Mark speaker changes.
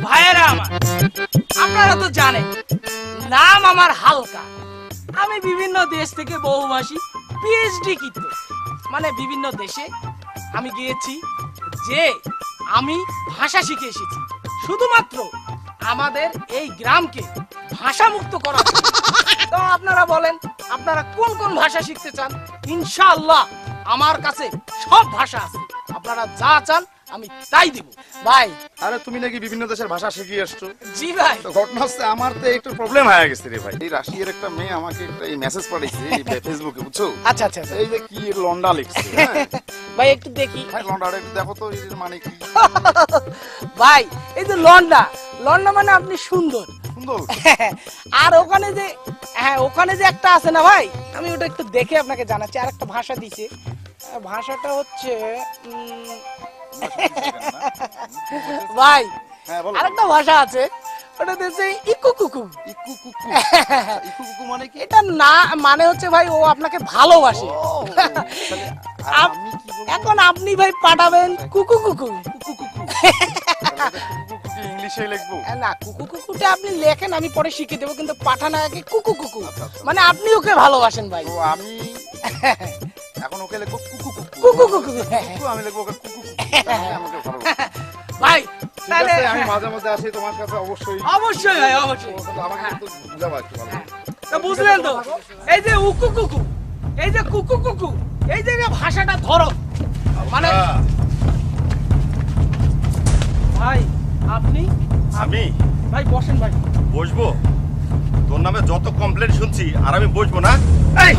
Speaker 1: ভাইয়েরা আমার, আপনারা তো জানেন, নাম আমার হালকা। আমি বিভিন্ন দেশ থেকে বহুভাষী পিএইচডি কিন্তু। মানে বিভিন্ন দেশে আমি গিয়েছি যে আমি ভাষা শিখে এসেছি। শুধুমাত্র আমাদের এই গ্রামকে ভাষামুক্ত করা। তো আপনারা বলেন, আপনারা কোন কোন ভাষা শিখতে চান? ইনশাআল্লাহ আমার কাছে সব ভাষা আছে। আপনারা যা চান আমি তাই দিব। ভাই।
Speaker 2: আরে তুমি নাকি বিভিন্ন দেশের ভাষা শিখিয়ে আসছো
Speaker 1: জি ভাই।
Speaker 2: তো ঘটনা হচ্ছে আমার তো একটু প্রবলেম হয়ে গেছে রে ভাই। এই রাশিয়ার একটা মেয়ে আমাকে একটা এই মেসেজ পাঠিয়েছে এই ফেসবুকে বুঝছ?
Speaker 1: আচ্ছা আচ্ছা আচ্ছা।
Speaker 2: এই যে কি লন্ডা লিখছে হ্যাঁ?
Speaker 1: ভাই একটু দেখি।
Speaker 2: ভাই লন্ডাটা একটু দেখো তো এর মানে কি?
Speaker 1: ভাই এই যে লন্ডা লন্ডা মানে আপনি সুন্দর।
Speaker 2: সুন্দর?
Speaker 1: আর ওখানে যে হ্যাঁ ওখানে যে একটা আছে না ভাই? আমি ওটা একটু দেখে আপনাকে জানাচ্ছি। আর একটা ভাষা দিছে। ভাষাটা হচ্ছে ভাই
Speaker 2: হ্যাঁ
Speaker 1: আরেকটা ভাষা আছে ওটা দিচ্ছে ইকু কুকু
Speaker 2: ইকু কুকু ইকু কুকু মানে কি?
Speaker 1: এটা না মানে হচ্ছে ভাই ও আপনাকে ভালোবাসে। এখন আপনি ভাই পাঠাবেন কুকু কুকু
Speaker 2: কুকু কুকু তাহলে এটা কুকু কুকু কি ইংলিশে লিখব
Speaker 1: না কুকু কুকুটা আপনি লেখেন আমি পরে শিখে দেবো কিন্তু পাঠানো আগে কুকু কুকু
Speaker 2: আচ্ছা, আচ্ছা।
Speaker 1: মানে আপনি ওকে ভালোবাসেন ভাই।
Speaker 2: আমি এখন ওকে লিখব কুকু কুকু
Speaker 1: কুকু কুকু
Speaker 2: কুকু, আমি লিখব ওকে কুকু
Speaker 1: ভাই তাহলে
Speaker 2: আমি মাঝে মধ্যে আসি তোমার কাছে অবশ্যই
Speaker 1: অবশ্যই ভাই অবশ্যই।
Speaker 2: আমাকে একটু বুঝাবা একটু ভালো।
Speaker 1: তো বুঝলেন তো এই যে উকু কুকু এই যে কুকু কুকু এই যে যে ভাষাটা ধরো। মানে
Speaker 2: আচ্ছা,
Speaker 1: ভাই আপনি
Speaker 3: আমি?
Speaker 1: ভাই বসেন ভাই।
Speaker 3: বসবো? তোর নামে যত কমপ্লেন শুনছি আর আমি বসবো না?
Speaker 1: এই